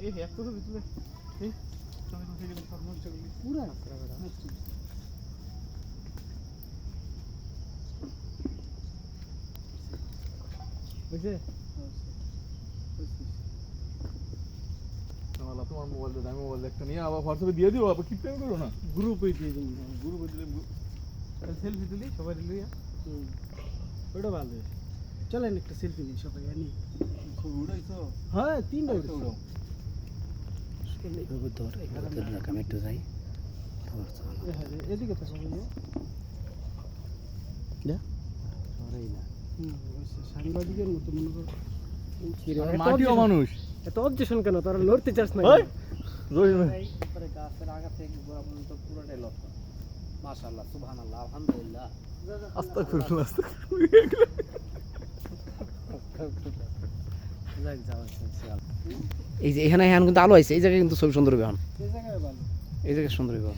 এই এক তো ছবি তুলে এই ছবি তুলতে গেলে সর্বোচ্চ গুলি পুরা বুঝছে তাহলে তোমার মোবাইল দিয়ে আমি মোবাইল একটা নিয়ে আবার হোয়াটসঅ্যাপে দিয়ে দিও আবার কিপটেন করো না গ্রুপে দিয়ে দিন গ্রুপে দিলে সেলফি তুলি সবাই লইয়া হুম। ওটা ভালো চলেন একটা সেলফি নিই সবাই আনি ছবি উঠাইছো হ্যাঁ তিনটা একটা এইভাবে ধর এইভাবে ধরে রাখ আমি একটু যাই এদিকে তো সাংবাদিকের মতো মনে করো মাটিও মানুষ। এত অবজেকশন কেন? তারা লড়তে চাস না গাছের আগা থেকে গোড়া পর্যন্ত পুরোটাই লক্ষ্য মাশাআল্লাহ সুবহানাল্লাহ আলহামদুলিল্লাহ আস্তাগফিরুল্লাহ। আস্তাগফিরুল্লাহ। এই যে এখানে এখন কিন্তু আলো আছে এই জায়গায় কিন্তু ছবি সুন্দর হবে এখন। এই জায়গায় ভালো। এই জায়গায় সুন্দর হবে।